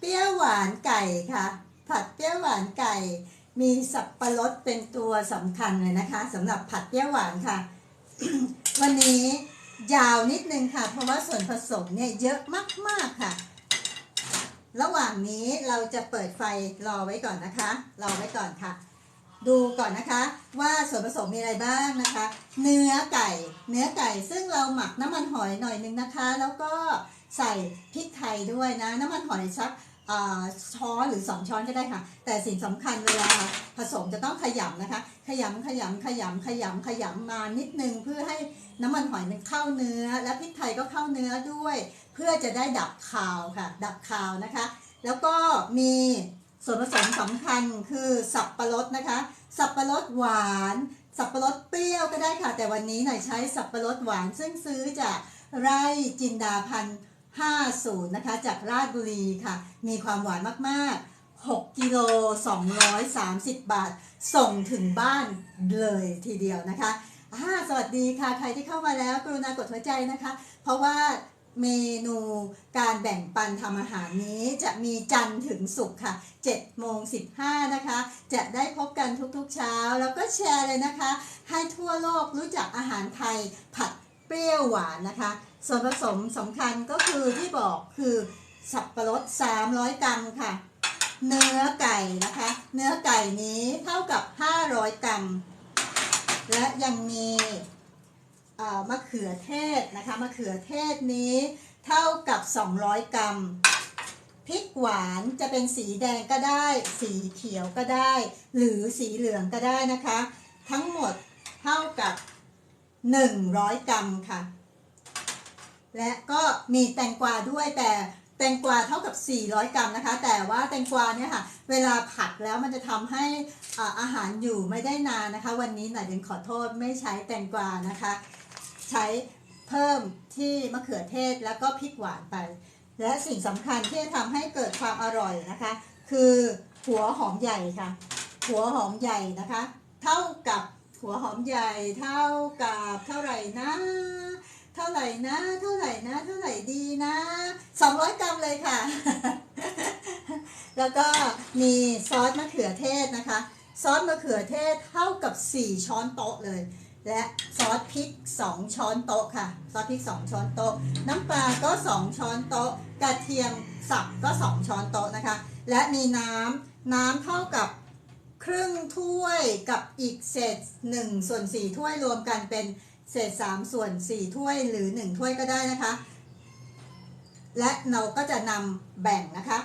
เปรี้ยวหวานไก่ค่ะ ผัดเปรี้ยวหวานไก่ มีสับปะรดเป็นตัวสำคัญเลยนะคะสำหรับผัดเปรี้ยวหวานค่ะ วันนี้ยาวนิดนึงค่ะ เพราะว่าส่วนผสมเนี่ยเยอะมากๆค่ะ ระหว่างนี้เราจะเปิดไฟรอไว้ก่อนนะคะ รอไว้ก่อนค่ะ ดูก่อนนะคะ ว่าส่วนผสมมีอะไรบ้างนะคะ เนื้อไก่ เนื้อไก่ซึ่งเราหมักน้ำมันหอยหน่อยนึงนะคะ แล้วก็ใส่พริกไทยด้วยนะ น้ำมันหอยสัก ช้อนหรือ2ช้อนก็ได้ค่ะ แต่สิ่งสำคัญเวลาผสมจะต้องขยำนะคะ ขยำขยำขยำขยำขยำมานิดนึงเพื่อให้น้ำมันหอยมันเข้าเนื้อ และพริกไทยก็เข้าเนื้อด้วย เพื่อจะได้ดับคาวค่ะ ดับคาวนะคะ แล้วก็มีส่วนผสมสำคัญคือสับปะรดนะคะ สับปะรดหวาน สับปะรดเปรี้ยวก็ได้ค่ะ แต่วันนี้หน่อยใช้สับปะรดหวานซึ่งซื้อจากไร่จินดาพันธ์ 50 นะคะ จากราชบุรีค่ะ มีความหวานมาก ๆ 6กิโล230 บาท ส่งถึงบ้านเลยทีเดียวนะคะอ่าสวัสดีค่ะ ใครที่เข้ามาแล้วกรุณากดหัวใจนะคะ เพราะว่าเมนูการแบ่งปันทำอาหารนี้จะมีจันทร์ถึงศุกร์ค่ะ7โมง15 นะคะ จะได้พบกันทุกๆเช้า แล้วก็แชร์เลยนะคะ ให้ทั่วโลกรู้จักอาหารไทยผัดเปรี้ยวหวานนะคะ ส่วนผสมสำคัญก็คือที่บอกคือสับปะรด 300 กรัมค่ะ เนื้อไก่นะคะ เนื้อไก่นี้เท่ากับ 500 กรัม และยังมีมะเขือเทศนะคะมะเขือเทศนี้เท่ากับ 200 กรัมพริกหวานจะเป็นสีแดงก็ได้ สีเขียวก็ได้ หรือสีเหลืองก็ได้นะคะ ทั้งหมดเท่ากับ 100 กรัมค่ะ และก็มีแตงกวาด้วยแต่แตงกวาเท่ากับ 400 กรัมนะคะ แต่ว่าแตงกวาเนี่ยค่ะ เวลาผัดแล้วมันจะทำให้อาหารอยู่ไม่ได้นานนะคะ วันนี้หน่อยเดนขอโทษไม่ใช้แตงกวานะคะ ใช้เพิ่มที่มะเขือเทศแล้วก็พริกหวานไป และสิ่งสำคัญที่จะทำให้เกิดความอร่อยนะคะ คือหัวหอมใหญ่ค่ะ หัวหอมใหญ่นะคะ เท่ากับหัวหอมใหญ่เท่ากับเท่าไหร่นะ เท่าไหร่นะ เท่าไหร่นะ เท่าไหร่ดีนะ200กรัมเลยค่ะ แล้วก็มีซอสมะเขือเทศนะคะ ซอสมะเขือเทศเท่ากับ 4 ช้อนโต๊ะเลย และซอสพริก 2 ช้อนโต๊ะค่ะ ซอสพริก 2 ช้อนโต๊ะ น้ำปลาก็ 2 ช้อนโต๊ะ กระเทียมสับก็ 2 ช้อนโต๊ะนะคะ และมีน้ำน้ำเท่ากับครึ่งถ้วยกับอีกเศษ1ส่วน4ถ้วยรวมกันเป็น เศษ 3 ส่วน 4 ถ้วยหรือ 1 ถ้วยก็ได้นะคะ และเราก็จะนำแบ่งนะคะ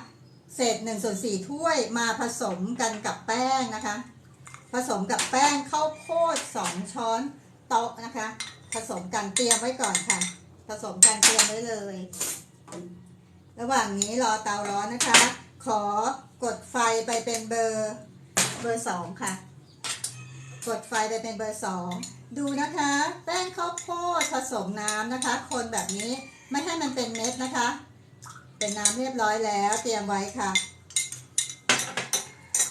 เศษ 1 ส่วน 4 ถ้วยมาผสมกันกับแป้งนะคะ ผสมกับแป้งข้าวโพด 2 ช้อนโต๊ะนะคะ ผสมกันเตรียมไว้ก่อนค่ะ ผสมกันเตรียมไว้เลย ระหว่างนี้รอเตาร้อนนะคะ ขอกดไฟไปเป็นเบอร์เบอร์สองค่ะ กดไฟไปเป็นเบอร์สอง ดูนะคะ แป้งข้าวโพดผสมน้ำนะคะ คนแบบนี้ไม่ให้มันเป็นเม็ดนะคะ เป็นน้ำเรียบร้อยแล้วเตรียมไว้ค่ะ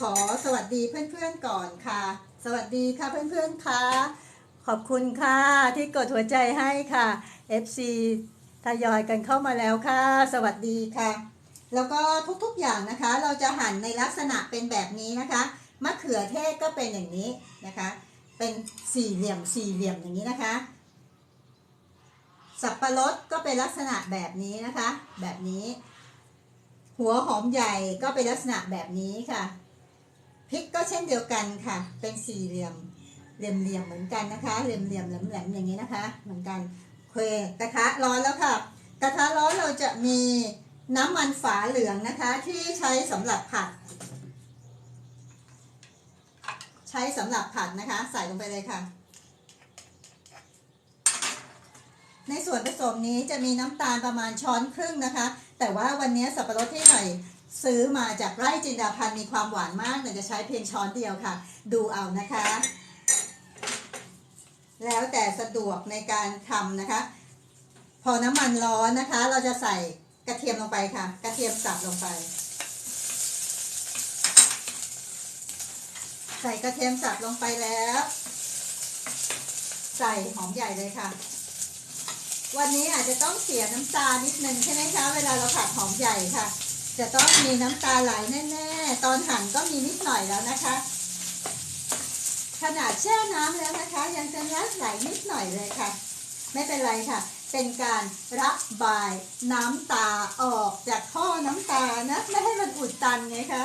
ขอสวัสดีเพื่อนๆก่อนค่ะ สวัสดีค่ะเพื่อนๆค่ะ ขอบคุณค่ะที่กดหัวใจให้ค่ะ FC ทยอยกันเข้ามาแล้วค่ะ สวัสดีค่ะ แล้วก็ทุกๆอย่างนะคะ เราจะหั่นในลักษณะเป็นแบบนี้นะคะ มะเขือเทศก็เป็นอย่างนี้นะคะ เป็นสี่เหลี่ยมสี่เหลี่ยมอย่างนี้นะคะ สับปะรดก็เป็นลักษณะแบบนี้นะคะ แบบนี้ หัวหอมใหญ่ก็เป็นลักษณะแบบนี้ค่ะพริกก็เช่นเดียวกันค่ะ เป็นสี่เหลี่ยมเหลี่ยมๆเหมือนกันนะคะ เหลี่ยมๆแหลมๆอย่างนี้นะคะ เหมือนกันเคกระทะร้อนแล้วค่ะ กระทะร้อนเราจะมีน้ำมันฝาเหลืองนะคะ ที่ใช้สำหรับผัด ช้สำหรับผัดนะคะ ใส่ลงไปเลยค่ะ ในส่วนผสมนี้จะมีน้ำตาลประมาณช้อนครึ่งนะคะ แต่ว่าวันนี้สับปะรดที่หน่อยซื้อมาจากไร่จินดาพันธ์มีความหวานมากหน่อยจะใช้เพียงช้อนเดียวค่ะ ดูเอานะคะ แล้วแต่สะดวกในการทำนะคะ พอน้ำมันร้อนนะคะ เราจะใส่กระเทียมลงไปค่ะ กระเทียมสับลงไป ใส่กระเทียมสับลงไปแล้ว ใส่หอมใหญ่เลยค่ะ วันนี้อาจจะต้องเสียน้ำตาลนิดนึงใช่ไหมคะ เวลาเราผัดหอมใหญ่ค่ะ จะต้องมีน้ำตาไหลแน่ๆ ตอนหั่นก็มีนิดหน่อยแล้วนะคะ ขนาดแช่น้ำแล้วนะคะ ยังจะน้ำไหลนิดหน่อยเลยค่ะ ไม่เป็นไรค่ะ เป็นการระบายน้ำตาออกจากท่อน้ำตานะ ไม่ให้มันอุดตันไงคะ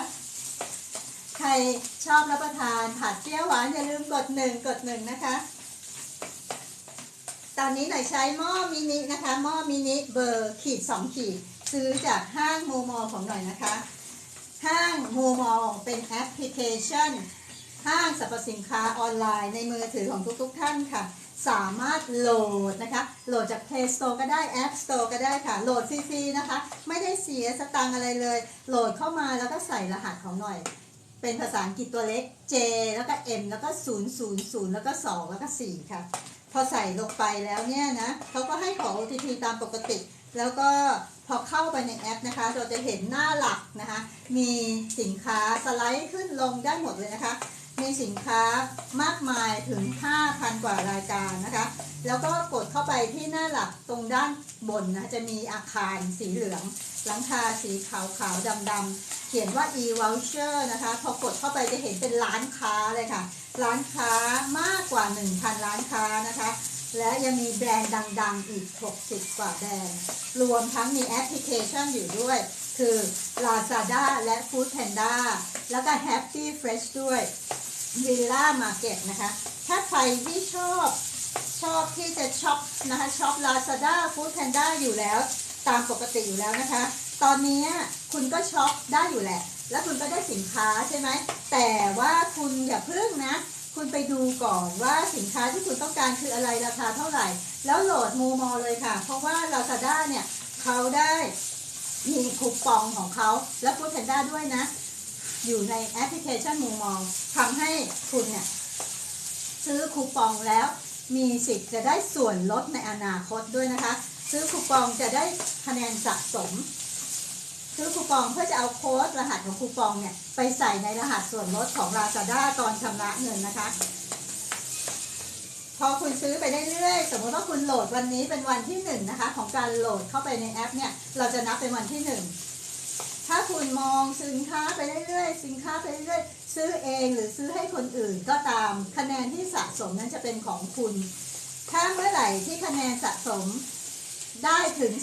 ใครชอบรับประทานผัดเปรี้ยวหวานอย่าลืมกดหนึ่งกดหนึ่งนะคะ ตอนนี้หน่อยใช้หม้อมินินะคะหม้อมินิเบอร์ขีดสองขีด ซื้อจากห้างโมมอของหน่อยนะคะ ห้างโมมอเป็นแอปพลิเคชัน ห้างสรรพสินค้าออนไลน์ในมือถือของทุกๆทท่านค่ะสามารถโหลดนะคะ โหลดจาก Play Store ก็ได้ App Store ก็ได้ค่ะ โหลดฟรีๆนะคะ ไม่ได้เสียสตังค์อะไรเลย โหลดเข้ามาแล้วก็ใส่รหัสของหน่อย เป็นภาษาอังกฤษตัวเล็ก J แล้วก็ M แล้วก็0 0 0 แล้วก็ 2 แล้วก็ 4 ค่ะ พอใส่ลงไปแล้วเนี่ยนะเขาก็ให้ขอ OTP ตามปกติ แล้วก็พอเข้าไปในแอปนะคะ เราจะเห็นหน้าหลักนะคะ มีสินค้าสไลด์ขึ้นลงได้หมดเลยนะคะ มีสินค้ามากมายถึง 5,000 กว่ารายการนะคะ แล้วก็กดเข้าไปที่หน้าหลักตรงด้านบนนะ จะมีอาคารสีเหลือง หลังคาสีขาวขาวดำดำเขียนว่า e-voucher นะคะ พอกดเข้าไปจะเห็นเป็นร้านค้าเลยค่ะ ร้านค้ามากกว่า 1,000 ร้านค้านะคะ และยังมีแบรนด์ดังๆ อีก 60 กว่าแบรนด์ รวมทั้งมีแอปพลิเคชันอยู่ด้วย คือ Lazada และ Food Panda แล้วก็ Happy Fresh ด้วย Villa Market นะคะ ถ้าใครที่ชอบชอบที่จะช็อปนะคะช็อป Lazada Food Panda อยู่แล้ว ตามปกติอยู่แล้วนะคะ ตอนนี้คุณก็ช็อปได้อยู่แหละ แล้วคุณก็ได้สินค้าใช่ไหม แต่ว่าคุณอย่าเพึ่งนะ คุณไปดูก่อนว่าสินค้าที่คุณต้องการคืออะไรราคาเท่าไหร่ แล้วโหลดมูมอเลยค่ะ เพราะว่า Lazada เนี่ยเขาได้มีคูปองของเขาและ Food Panda ด้วยนะ อยู่ในแอปพลิเคชันมูมองทำให้คุณเนี่ยซื้อคูปองแล้วมีสิทธิ์จะได้ส่วนลดในอนาคตด้วยนะคะ ซื้อคูปองจะได้คะแนนสะสม ซื้อคูปองเพื่อจะเอาโค้ดรหัสของคูปองเนี่ย ไปใส่ในรหัสส่วนลดของ Lazada ตอนชำระเงินนะคะ พอคุณซื้อไปเรื่อยๆ สมมติว่าคุณโหลดวันนี้เป็นวันที่หนึ่งนะคะ ของการโหลดเข้าไปในแอปเนี่ย เราจะนับเป็นวันที่หนึ่งถ้าคุณมองสินค้าไปเรื่อยๆ สินค้าไปเรื่อยๆ ซื้อเองหรือซื้อให้คนอื่นก็ตาม คะแนนที่สะสมนั้นจะเป็นของคุณ ถ้าเมื่อไหร่ที่คะแนนสะสม ได้ถึง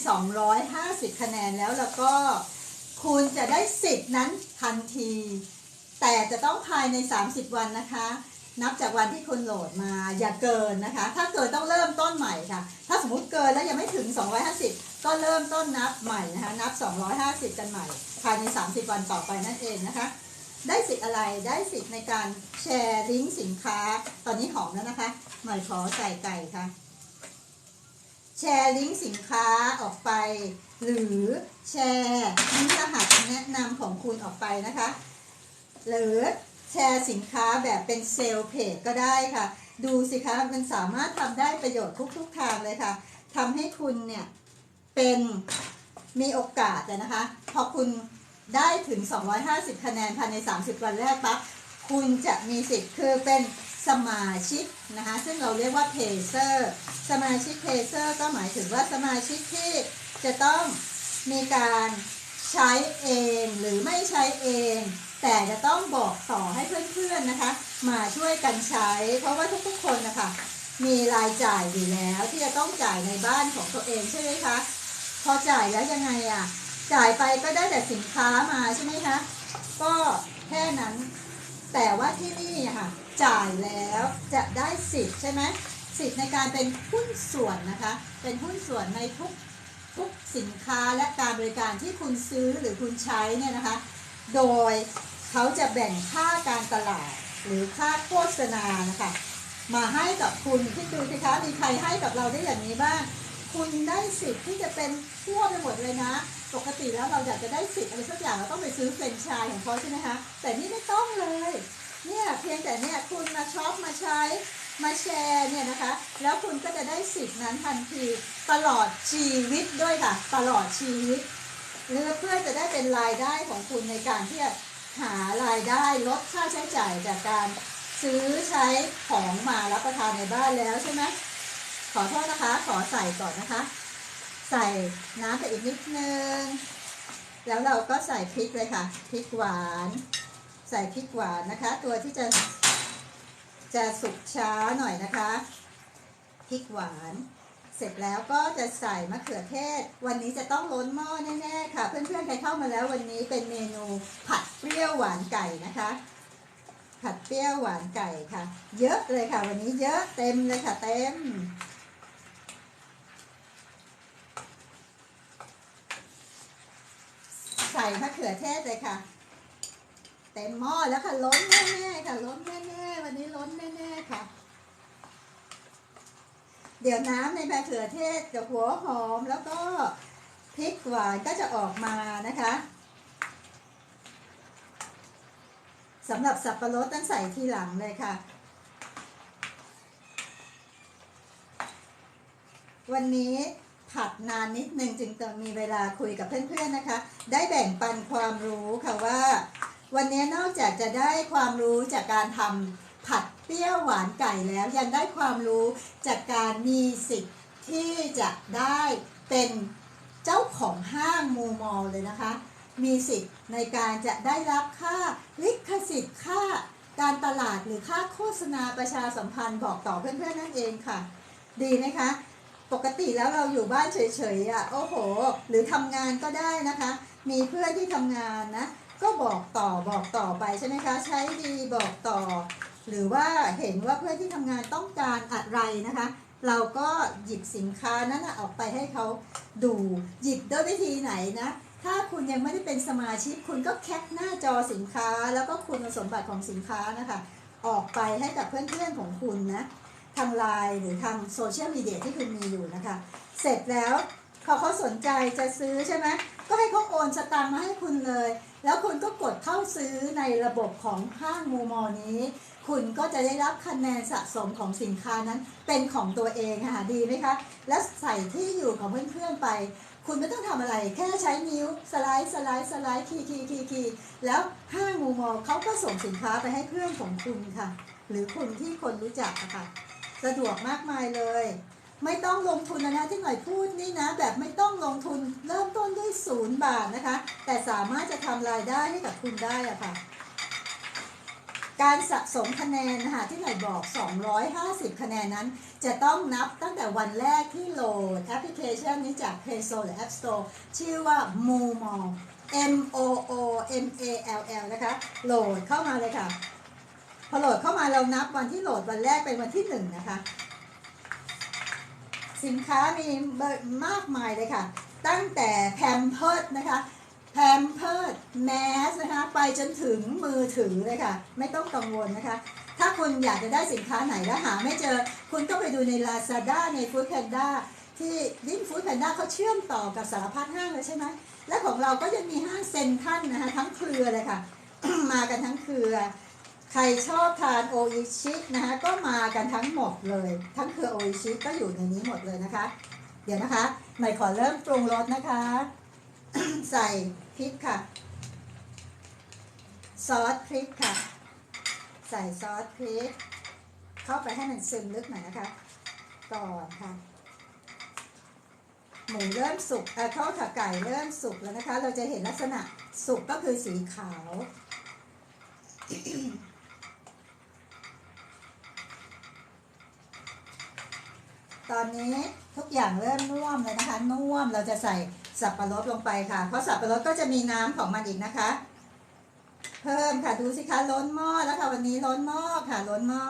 250 คะแนนแล้วแล้วก็คุณจะได้สิทธิ์นั้นทันที แต่จะต้องภายใน 30 วันนะคะ นับจากวันที่คุณโหลดมาอย่าเกินนะคะ ถ้าเกินต้องเริ่มต้นใหม่ค่ะ ถ้าสมมุติเกินแล้วยังไม่ถึง 250 ก็เริ่มต้นนับใหม่นะคะ นับ 250 กันใหม่ ภายใน 30 วันต่อไปนั่นเองนะคะ ได้สิทธิ์อะไรได้สิทธิ์ในการแชร์ลิงก์สินค้า ตอนนี้หอมแล้วนะคะหน่อยขอใส่ไก่ค่ะ แชร์ลิงก์สินค้าออกไป หรือแชร์ลิงก์รหัสแนะนำของคุณออกไปนะคะ หรือแชร์สินค้าแบบเป็นเซลล์เพจก็ได้ค่ะ ดูสิคะมันสามารถทำได้ประโยชน์ทุกๆทางเลยค่ะทำให้คุณเนี่ยเป็นมีโอกาสอะนะคะ พอคุณได้ถึง 250 คะแนนภายใน 30 วันแรกปั๊บคุณจะมีสิทธิ์คือเป็น สมาชิกนะคะ ซึ่งเราเรียกว่าเพเซอร์สมาชิกเพเซอร์ก็หมายถึงว่าสมาชิกที่จะต้องมีการใช้เองหรือไม่ใช้เอง แต่จะต้องบอกต่อให้เพื่อนๆนะคะ มาช่วยกันใช้ เพราะว่าทุกๆคนนะคะมีรายจ่ายอยู่แล้วที่จะต้องจ่ายในบ้านของตัวเองใช่ไหมคะพอจ่ายแล้วยังไงอะจ่ายไปก็ได้แต่สินค้ามาใช่ไหมคะก็แค่นั้น แต่ว่าที่นี่ค่ะ จ่ายแล้วจะได้สิทธิ์ใช่ไหมสิทธิ์ในการเป็นหุ้นส่วนนะคะ เป็นหุ้นส่วนในทุกทุกสินค้าและการบริการที่คุณซื้อหรือคุณใช้เนี่ยนะคะ โดยเขาจะแบ่งค่าการตลาดหรือค่าโฆษณานะคะ มาให้กับคุณคิดดูสิคะมีใครให้กับเราได้อย่างนี้บ้าง คุณได้สิทธิ์ที่จะเป็นทั่วไปหมดเลยนะ ปกติแล้วเราอยากจะได้สิทธิ์อะไรสักอย่างเราต้องไปซื้อเฟรนไชส์ของเขาใช่ไหมคะ แต่นี่ไม่ต้องเลย เนี่ยเพียงแต่เนี่ยคุณมาช็อปมาใช้มาแชร์เนี่ยนะคะ แล้วคุณก็จะได้สิทธิ์นั้นทันทีตลอดชีวิตด้วยค่ะ ตลอดชีวิตหรือเพื่อจะได้เป็นรายได้ของคุณในการที่จะหารายได้ลดค่าใช้จ่ายจากการซื้อใช้ของมารับประทานในบ้านแล้วใช่ไหมขอโทษนะคะ ขอใส่ก่อนนะคะ ใส่น้ำไปอีกนิดนึง แล้วเราก็ใส่พริกเลยค่ะ พริกหวาน ใส่พริกหวานนะคะ ตัวที่จะจะสุกช้าหน่อยนะคะพริกหวาน เสร็จแล้วก็จะใส่มะเขือเทศ วันนี้จะต้องล้นหม้อแน่ๆค่ะ เพื่อนๆใครเข้ามาแล้ววันนี้เป็นเมนูผัดเปรี้ยวหวานไก่นะคะ ผัดเปรี้ยวหวานไก่ค่ะ เยอะเลยค่ะ วันนี้เยอะเต็มเลยค่ะ เต็มใส่มะเขือเทศเลยค่ะ เต็มหม้อแล้วค่ะล้นแน่ๆค่ะล้นแน่ๆวันนี้ล้นแน่ๆค่ะ เดี๋ยวน้ำในมะเขือเทศกับหัวหอมแล้วก็พริกหวานก็จะออกมานะคะสำหรับสับปะรดต้องใส่ทีหลังเลยค่ะ วันนี้ผัดนานนิดนึงจึงจะมีเวลาคุยกับเพื่อนๆนะคะ ได้แบ่งปันความรู้ค่ะว่า วันนี้นอกจากจะได้ความรู้จากการทำผัดเปรี้ยวหวานไก่แล้วยังได้ความรู้จากการมีสิทธิ์ที่จะได้เป็นเจ้าของห้างมูมอลเลยนะคะ มีสิทธิ์ในการจะได้รับค่าลิขสิทธิ์ค่าการตลาดหรือค่าโฆษณาประชาสัมพันธ์บอกต่อเพื่อนๆนั่นเองค่ะ ดีไหมคะ ปกติแล้วเราอยู่บ้านเฉยๆอะโอ้โห หรือทำงานก็ได้นะคะ มีเพื่อนที่ทำงานนะ ก็บอกต่อบอกต่อไปใช่ไหมคะ ใช้ดีบอกต่อ หรือว่าเห็นว่าเพื่อนที่ทำงานต้องการอะไรนะคะ เราก็หยิบสินค้านั้นออกไปให้เขาดูหยิบด้วยวิธีไหนนะถ้าคุณยังไม่ได้เป็นสมาชิก คุณก็แคปหน้าจอสินค้า แล้วก็คุณสมบัติของสินค้านะคะ ออกไปให้กับเพื่อนๆของคุณนะทางไลน์หรือทางโซเชียลมีเดียที่คุณมีอยู่นะคะ เสร็จแล้ว พอเขาสนใจจะซื้อใช่ไหมก็ให้เขาโอนสตางค์มาให้คุณเลย แล้วคุณก็กดเข้าซื้อในระบบของห้างมูมอนี้ คุณก็จะได้รับคะแนนสะสมของสินค้านั้น เป็นของตัวเองค่ะดีไหมคะ แล้วใส่ที่อยู่ของเพื่อนๆไป คุณไม่ต้องทำอะไร แค่ใช้นิ้วสไลด์สไลด์สไลด์คีคีคีคีแล้วห้างมูมอเขาก็ส่งสินค้าไปให้เพื่อนของคุณค่ะ หรือคนที่คนรู้จักค่ะสะดวกมากมายเลย ไม่ต้องลงทุนนะนะที่หน่อยพูดนี่นะ แบบไม่ต้องลงทุนเริ่มต้นด้วยศูนย์บาทนะคะ แต่สามารถจะทำรายได้ให้กับคุณได้อะค่ะ การสะสมคะแนนนะคะที่หน่อยบอก 250 คะแนนนั้น จะต้องนับตั้งแต่วันแรกที่โหลดแอปพลิเคชันนี้จาก Play Store หรือ App Store ชื่อว่า Moomall M O O M A L L นะคะ โหลดเข้ามาเลยค่ะ พอโหลดเข้ามาเรานับวันที่โหลดวันแรกเป็นวันที่หนึ่งนะคะ สินค้ามีมากมายเลยค่ะ ตั้งแต่แพมเพิร์ดนะคะแพมเพิร์ดแมสนะคะไปจนถึงมือถือเลยค่ะ ไม่ต้องกังวลนะคะ ถ้าคุณอยากจะได้สินค้าไหนแล้วหาไม่เจอ คุณก็ไปดูใน Lazada ใน Food Panda ที่ดิ้น Food Panda เขาเชื่อมต่อกับสารพัดห้างเลยใช่ไหม และของเราก็จะมีห้างเซ็นทรัลนะคะทั้งเครือเลยค่ะ มากันทั้งเครือ ใครชอบทานโออิชินะคะก็มากันทั้งหมดเลย ทั้งเครือโออิชิก็อยู่ในนี้หมดเลยนะคะ เดี๋ยวนะคะใหม่ขอเริ่มปรุงรสนะคะ ใส่พริกค่ะ ซอสพริกค่ะ ใส่ซอสพริก เข้าไปให้มันซึมลึกหน่อยนะคะก่อนค่ะหมูเริ่มสุกเอ่อทอดขาไก่เริ่มสุกแล้วนะคะ เราจะเห็นลักษณะสุกก็คือสีขาว ตอนนี้ทุกอย่างเริ่มน่วมเลยนะคะน่วมเราจะใส่สับปะรดลงไปค่ะ เพราะสับปะรดก็จะมีน้ำของมันอีกนะคะ เพิ่มค่ะดูสิคะล้นหม้อแล้วค่ะวันนี้ล้นหม้อค่ะล้นหม้อ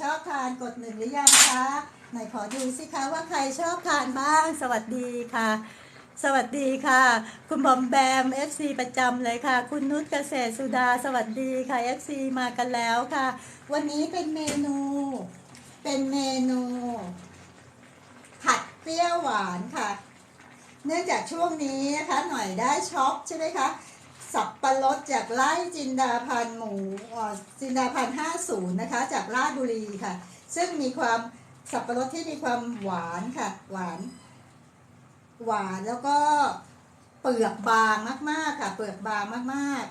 ชอบทานกดหนึ่งหรือยังคะไหนขอดูสิคะว่าใครชอบทานบ้าง สวัสดีค่ะ สวัสดีค่ะ คุณบอมแบม FC ประจำเลยค่ะ คุณนุชเกษตรสุดา สวัสดีค่ะ FC มากันแล้วค่ะ วันนี้เป็นเมนู เป็นเมนู ผัดเปรี้ยวหวานค่ะ เนื่องจากช่วงนี้นะคะหน่อยได้ช็อปใช่ไหมคะ สับปะรดจากไร่จินดาพันธ์หมูจินดาพันธ์50นะคะ จากราชบุรีค่ะ ซึ่งมีความสับปะรดที่มีความหวานค่ะ หวาน หวานแล้วก็เปลือกบางมากๆค่ะ เปลือกบางมาก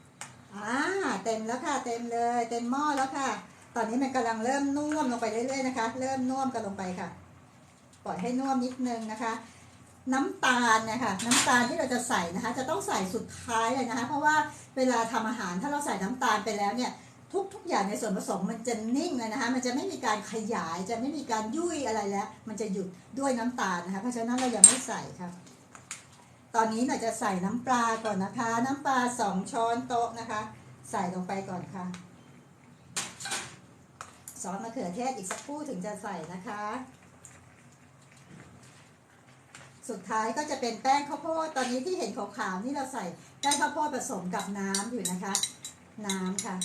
ๆอ่าเต็มแล้วค่ะเต็มเลยเต็มหม้อแล้วค่ะ ตอนนี้มันกำลังเริ่มนุ่มลงไปเรื่อยๆนะคะ เริ่มนุ่มกันลงไปค่ะปล่อยให้นุ่มนิดนึงนะคะ น้ำตาลเนี่ยค่ะน้ำตาลที่เราจะใส่นะคะ จะต้องใส่สุดท้ายเลยนะคะ เพราะว่าเวลาทำอาหารถ้าเราใส่น้ำตาลไปแล้วเนี่ยทุกทุกอย่างในส่วนผสมมันจะนิ่งเลยนะคะ มันจะไม่มีการขยาย จะไม่มีการยุ่ยอะไรแล้ว มันจะหยุดด้วยน้ำตาลนะคะ เพราะฉะนั้นเรายังไม่ใส่ค่ะ ตอนนี้เราจะใส่น้ำปลาก่อนนะคะ น้ำปลาสองช้อนโต๊ะนะคะ ใส่ลงไปก่อนค่ะซอสมะเขือเทศอีกสักครู่ถึงจะใส่นะคะ สุดท้ายก็จะเป็นแป้งข้าวโพดตอนนี้ที่เห็นขาวๆนี่เราใส่แป้งข้าวโพดผสมกับน้ำอยู่นะคะ น้ำค่ะ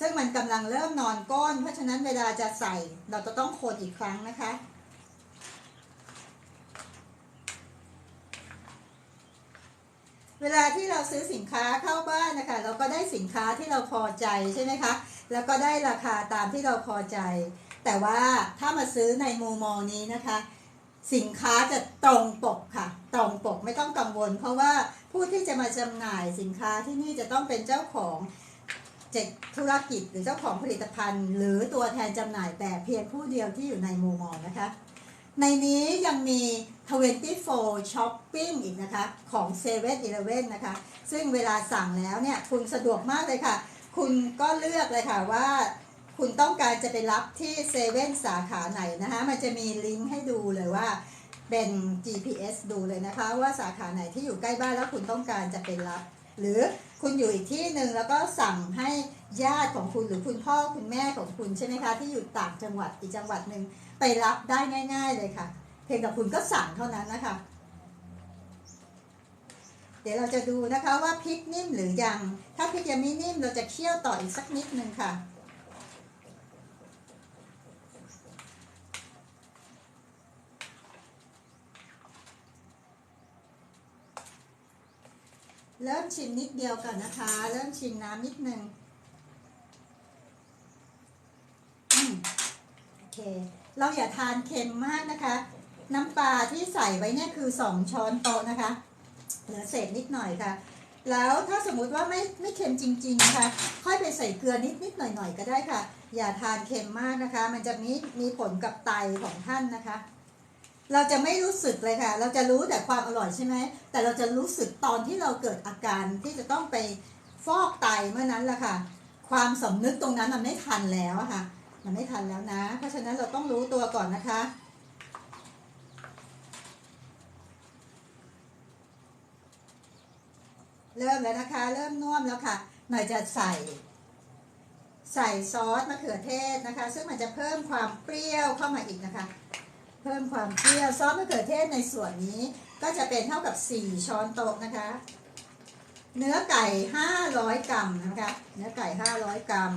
ซึ่งมันกำลังเริ่มนอนก้น เพราะฉะนั้นเวลาจะใส่เราจะต้องคนอีกครั้งนะคะเวลาที่เราซื้อสินค้าเข้าบ้านนะคะ เราก็ได้สินค้าที่เราพอใจใช่ไหมคะ แล้วก็ได้ราคาตามที่เราพอใจ แต่ว่าถ้ามาซื้อในมูมอลนี้นะคะ สินค้าจะตรงปกค่ะ ตรงปกไม่ต้องกังวล เพราะว่าผู้ที่จะมาจำหน่ายสินค้าที่นี่จะต้องเป็นเจ้าของเจ็ดธุรกิจหรือเจ้าของผลิตภัณฑ์ หรือตัวแทนจำหน่ายแต่เพียงผู้เดียวที่อยู่ในมูมอลนะคะ ในนี้ยังมี 24 Shopping อีกนะคะ ของ 7 e เ e ่ e อนะคะ ซึ่งเวลาสั่งแล้วเนี่ย คุณสะดวกมากเลยค่ะ คุณก็เลือกเลยค่ะว่า คุณต้องการจะไปรับที่เซเว่นสาขาไหนนะคะมันจะมีลิงก์ให้ดูเลยว่าเป็น GPS ดูเลยนะคะ ว่าสาขาไหนที่อยู่ใกล้บ้านแล้วคุณต้องการจะไปรับ หรือคุณอยู่อีกที่หนึ่งแล้วก็สั่งให้ญาติของคุณหรือคุณพ่อคุณแม่ของคุณใช่ไหมคะ ที่อยู่ต่างจังหวัดอีกจังหวัดหนึ่งไปรับได้ง่าย ๆ เลยค่ะ เพียงแต่คุณก็สั่งเท่านั้นนะคะ เดี๋ยวเราจะดูนะคะว่าพริกนิ่มหรือยัง ถ้าพริกยังไม่นิ่มเราจะเคี่ยวต่ออีกสักนิดนึงค่ะ เริ่มชิมนิดเดียวก่อนนะคะ เริ่มชิมน้ำนิดนึงโอเค เราอย่าทานเค็มมากนะคะ น้ำปลาที่ใส่ไว้เนี่ยคือ2ช้อนโต๊ะนะคะ เหลือเศษนิดหน่อยค่ะ แล้วถ้าสมมุติว่าไม่ไม่เค็มจริงๆนะคะ ค่อยไปใส่เกลือนิดนิดๆหน่อยๆก็ได้ค่ะ อย่าทานเค็มมากนะคะ มันจะมีมีผลกับไตของท่านนะคะ เราจะไม่รู้สึกเลยค่ะ เราจะรู้แต่ความอร่อยใช่ไหม แต่เราจะรู้สึกตอนที่เราเกิดอาการที่จะต้องไปฟอกไตเมื่อนั้นแหละค่ะ ความสำนึกตรงนั้นมันไม่ทันแล้วค่ะ มันไม่ทันแล้วนะ เพราะฉะนั้นเราต้องรู้ตัวก่อนนะคะ เริ่มแล้วนะคะ เริ่มน่วมแล้วค่ะ หน่อยจะใส่ ใส่ซอสมะเขือเทศนะคะ ซึ่งมันจะเพิ่มความเปรี้ยวเข้ามาอีกนะคะ พิ่มความเปรี้ยวซอสมะเขือเทศในส่วนนี้ก็จะเป็นเท่ากับ 4 ช้อนโต๊ะนะคะ เนื้อไก่ 500 กรัมนะคะ เนื้อไก่ 500 กรัม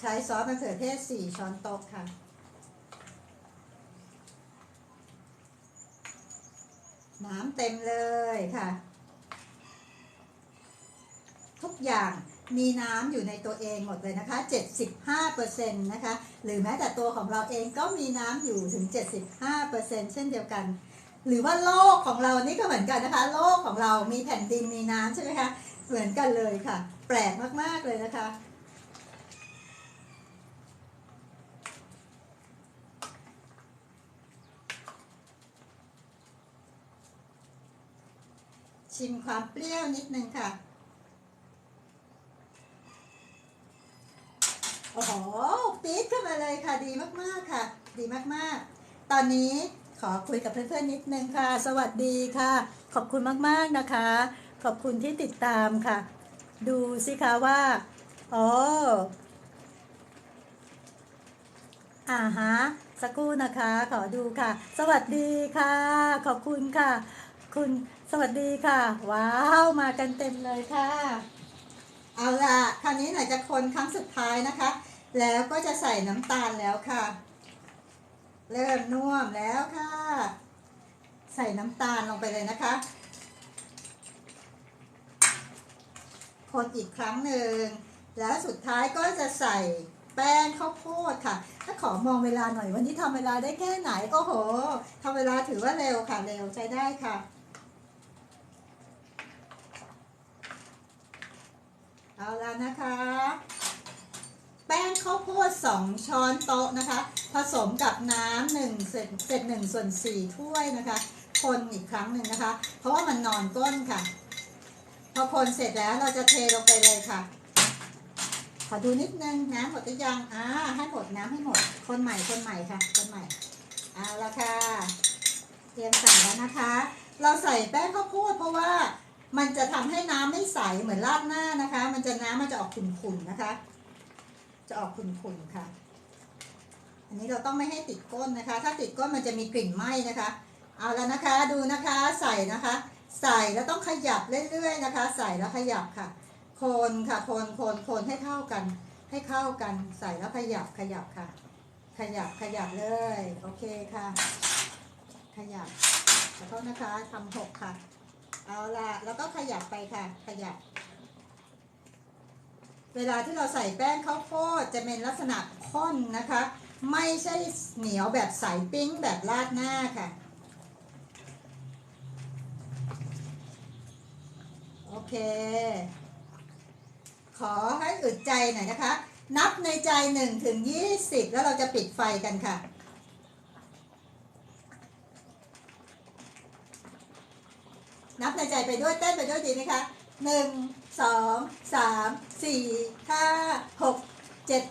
ใช้ซอสมะเขือเทศ 4 ช้อนโต๊ะค่ะ น้ำเต็มเลยค่ะ ทุกอย่าง มีน้ำอยู่ในตัวเองหมดเลยนะคะ 75%นะคะ หรือแม้แต่ตัวของเราเองก็มีน้ำอยู่ถึง 75%เช่นเดียวกัน หรือว่าโลกของเรานี่ก็เหมือนกันนะคะ โลกของเรามีแผ่นดินมีน้ำใช่ไหมคะ เหมือนกันเลยค่ะ แปลกมากๆเลยนะคะชิมความเปรี้ยวนิดนึงค่ะ โอ้โห ปี๊ดขึ้นมาเลยค่ะดีมากๆค่ะ ดีมากๆ ตอนนี้ขอคุยกับเพื่อนๆนิดนึงค่ะ สวัสดีค่ะ ขอบคุณมากๆนะคะ ขอบคุณที่ติดตามค่ะ ดูสิคะว่าอ๋ออ่าฮะสักครู่นะคะ ขอดูค่ะ สวัสดีค่ะ ขอบคุณค่ะ คุณสวัสดีค่ะ ว้าวมากันเต็มเลยค่ะ เอาล่ะ คราวนี้หน่อยจะคนครั้งสุดท้ายนะคะ แล้วก็จะใส่น้ำตาลแล้วค่ะ เริ่มน่วมแล้วค่ะ ใส่น้ำตาลลงไปเลยนะคะ คนอีกครั้งหนึ่ง แล้วสุดท้ายก็จะใส่แป้งข้าวโพดค่ะ ถ้าขอมองเวลาหน่อยวันนี้ทำเวลาได้แค่ไหนโอ้โหทำเวลาถือว่าเร็วค่ะ เร็วใช้ได้ค่ะเอาละนะคะ แป้งข้าวโพด2ช้อนโต๊ะนะคะ ผสมกับน้ำหนึ่งเศษเศษหนึ่งส่วนสี่ถ้วยนะคะ คนอีกครั้งหนึ่งนะคะ เพราะว่ามันนอนก้นค่ะ พอคนเสร็จแล้วเราจะเทลงไปเลยค่ะ ขอดูนิดนึงน้ำหมดหรือยังอ่าให้หมดน้ำให้หมด คนใหม่คนใหม่ค่ะ คนใหม่เอาละค่ะเตรียมใส่แล้วนะคะ เราใส่แป้งข้าวโพดเพราะว่ามันจะทำให้น้ำไม่ใสเหมือนราดหน้านะคะ มันจะน้ำมันจะออกขุ่นๆนะคะ จะออกขุ่นๆค่ะ อันนี้เราต้องไม่ให้ติดก้นนะคะ ถ้าติดก้นมันจะมีกลิ่นไหม้นะคะ เอาแล้วนะคะดูนะคะใส่นะคะ ใส่แล้วต้องขยับเรื่อยๆนะคะ ใส่แล้วขยับค่ะ คนค่ะคนคนคนให้เข้ากัน ให้เข้ากันใส่แล้วขยับขยับค่ะ ขยับขยับเลยโอเคค่ะ ขยับขอโทษนะคะทำหกค่ะ เอาละแล้วก็ขยับไปค่ะ ขยับ เวลาที่เราใส่แป้งข้าวโพดจะเป็นลักษณะข้นนะคะ ไม่ใช่เหนียวแบบใสปิ้งแบบราดหน้าค่ะ โอเค ขอให้อึดใจหน่อยนะคะ นับในใจ1ถึง20 แล้วเราจะปิดไฟกันค่ะนับในใจไปด้วยเต้นไปด้วยดีไหมคะ หนึ่งสองสามสี่ห้าหกเจ็ด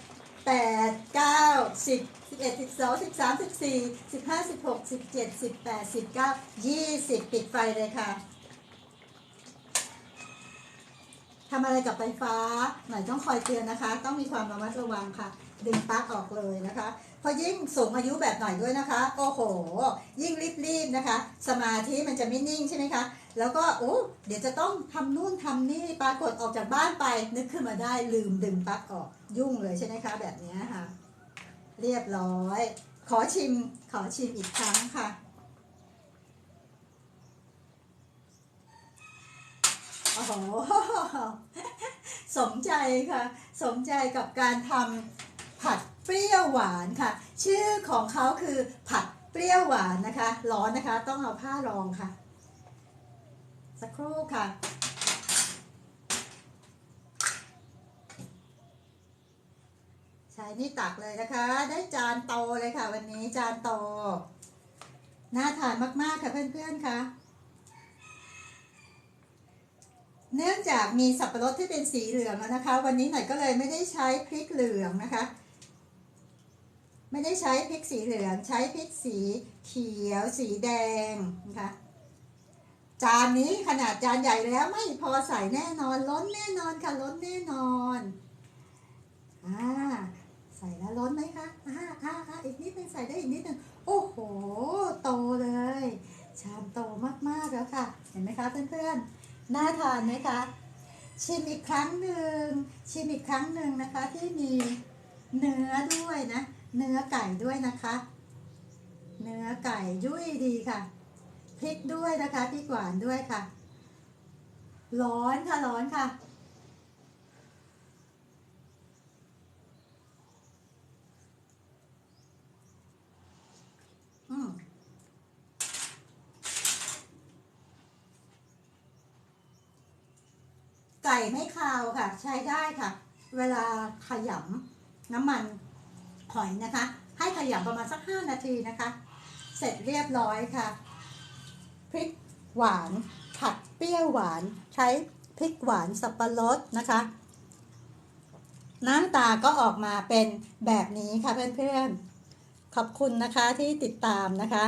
แปดเก้าสิบสิบเอ็ดสิบสองสิบสามสิบสี่สิบห้าสิบหกสิบเจ็ดสิบแปดสิบเก้ายี่สิบปิดไฟเลยค่ะทำอะไรกับไฟฟ้าหน่อยต้องคอยเตือนนะคะ ต้องมีความระมัดระวังค่ะ ดึงปลั๊กออกเลยนะคะพราะยิ่งสูงอายุแบบหน่อยด้วยนะคะ โอ้โห ยิ่งรีบๆนะคะ สมาธิมันจะไม่นิ่งใช่ไหมคะ แล้วก็โอ้เดี๋ยวจะต้องทำนู่นทำนี่ปรากฏออกจากบ้านไปนึกขึ้นมาได้ลืมดึงปลั๊กออกยุ่งเลยใช่ไหมคะ แบบนี้ค่ะ เรียบร้อย ขอชิมขอชิมอีกครั้งค่ะโอ้โหสมใจค่ะ สมใจกับการทำผัดเปรี้ยวหวานค่ะ ชื่อของเขาคือผัดเปรี้ยวหวานนะคะ ร้อนนะคะ ต้องเอาผ้ารองค่ะ สักครู่ค่ะ ใช้นี่ตักเลยนะคะ ได้จานโตเลยค่ะ วันนี้จานโต น่าทานมาก ๆ ค่ะเพื่อน ๆ ค่ะ เนื่องจากมีสับปะรดที่เป็นสีเหลืองแล้วนะคะ วันนี้หน่อยก็เลยไม่ได้ใช้พริกเหลืองนะคะไม่ได้ใช้พริกสีเหลืองใช้พริกสีเขียวสีแดงนะคะ จานนี้ขนาดจานใหญ่แล้วไม่พอใส่แน่นอนล้นแน่นอนค่ะล้นแน่นอนอ่าใส่แล้วล้นไหมคะอ่าอ่าอ่าอีกนิดนึงใส่ได้อีกนิดนึงโอ้โห โตเลย ชามโตมากๆแล้วค่ะ เห็นไหมคะเพื่อนๆน่าทานไหมคะชิมอีกครั้งหนึ่งชิมอีกครั้งหนึ่งนะคะที่มีเนื้อด้วยนะ เนื้อไก่ด้วยนะคะ เนื้อไก่ยุ่ยดีค่ะ พริกด้วยนะคะพริกหวานด้วยค่ะ ร้อนค่ะร้อนค่ะ อืมไก่ไม่คาวค่ะ ใช้ได้ค่ะ เวลาขยำน้ำมันหอยนะคะ ให้ขยำประมาณสัก 5 นาทีนะคะ เสร็จเรียบร้อยค่ะ พริกหวาน ผัดเปรี้ยวหวาน ใช้พริกหวานสับปะรดนะคะ น้ำตาก็ออกมาเป็นแบบนี้ค่ะเพื่อนๆ ขอบคุณนะคะที่ติดตามนะคะ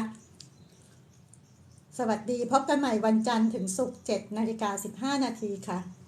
สวัสดีพบกันใหม่วันจันทร์ถึงศุกร์7นาฬิกา15 นาทีค่ะ